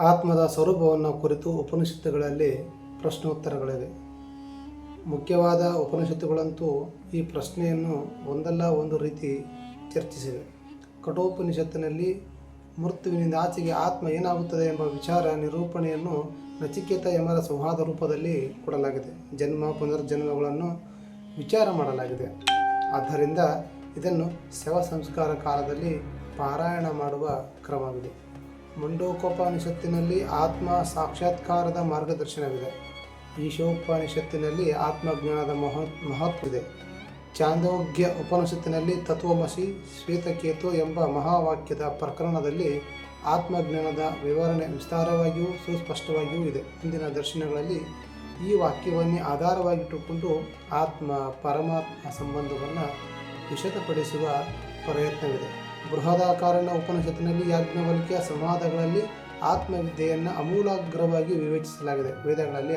ಆತ್ಮದ ಸ್ವರೂಪವನ್ನು ಕುರಿತು ಉಪನಿಷತ್ತುಗಳಲ್ಲಿ ಪ್ರಶ್ನೋತ್ತರಗಳಿವೆ. ಮುಖ್ಯವಾದ ಉಪನಿಷತ್ತುಗಳಂತೂ ಈ ಪ್ರಶ್ನೆಯನ್ನು ಒಂದಲ್ಲ ಒಂದು ರೀತಿ ಚರ್ಚಿಸಿವೆ. ಕಠೋಪನಿಷತ್ತಿನಲ್ಲಿ ಮೃತ್ಯುವಿನಿಂದ ಆಚೆಗೆ ಆತ್ಮ ಏನಾಗುತ್ತದೆ ಎಂಬ ವಿಚಾರ ನಿರೂಪಣೆಯನ್ನು ನಚಿಕೇತ ಎಂಬ ಸಂವಾದ ರೂಪದಲ್ಲಿ ಕೊಡಲಾಗಿದೆ. ಜನ್ಮ ಪುನರ್ಜನ್ಮಗಳನ್ನು ವಿಚಾರ ಮಾಡಲಾಗಿದೆ. ಆದ್ದರಿಂದ ಇದನ್ನು ಶವ ಸಂಸ್ಕಾರ ಕಾಲದಲ್ಲಿ ಪಾರಾಯಣ ಮಾಡುವ ಕ್ರಮವಿದೆ. ಮುಂಡೋಕೋಪನಿಷತ್ತಿನಲ್ಲಿ ಆತ್ಮ ಸಾಕ್ಷಾತ್ಕಾರದ ಮಾರ್ಗದರ್ಶನವಿದೆ. ಈಶೋಪನಿಷತ್ತಿನಲ್ಲಿ ಆತ್ಮಜ್ಞಾನದ ಮಹತ್, ಮಹತ್ವವಿದೆ. ಚಾಂದೋಗ್ಯ ಉಪನಿಷತ್ತಿನಲ್ಲಿ ತತ್ವಮಸಿ ಶ್ವೇತಕೇತು ಎಂಬ ಮಹಾವಾಕ್ಯದ ಪ್ರಕರಣದಲ್ಲಿ ಆತ್ಮಜ್ಞಾನದ ವಿವರಣೆ ವಿಸ್ತಾರವಾಗಿಯೂ ಸುಸ್ಪಷ್ಟವಾಗಿಯೂ ಇದೆ. ಇಂದಿನ ದರ್ಶನಗಳಲ್ಲಿ ಈ ವಾಕ್ಯವನ್ನೇ ಆಧಾರವಾಗಿಟ್ಟುಕೊಂಡು ಆತ್ಮ ಪರಮಾತ್ಮ ಸಂಬಂಧವನ್ನು ವಿಶದಪಡಿಸುವ ಪ್ರಯತ್ನವಿದೆ. ಬೃಹದಾಕಾರಣ ಉಪನಿಷತ್ತಿನಲ್ಲಿ ಯಾಜ್ಞವಲ್ಕ್ಯ ಸಂವಾದಗಳಲ್ಲಿ ಆತ್ಮವಿದ್ಯೆಯನ್ನು ಅಮೂಲಾಗ್ರವಾಗಿ ವಿವೇಚಿಸಲಾಗಿದೆ. ವೇದಗಳಲ್ಲಿ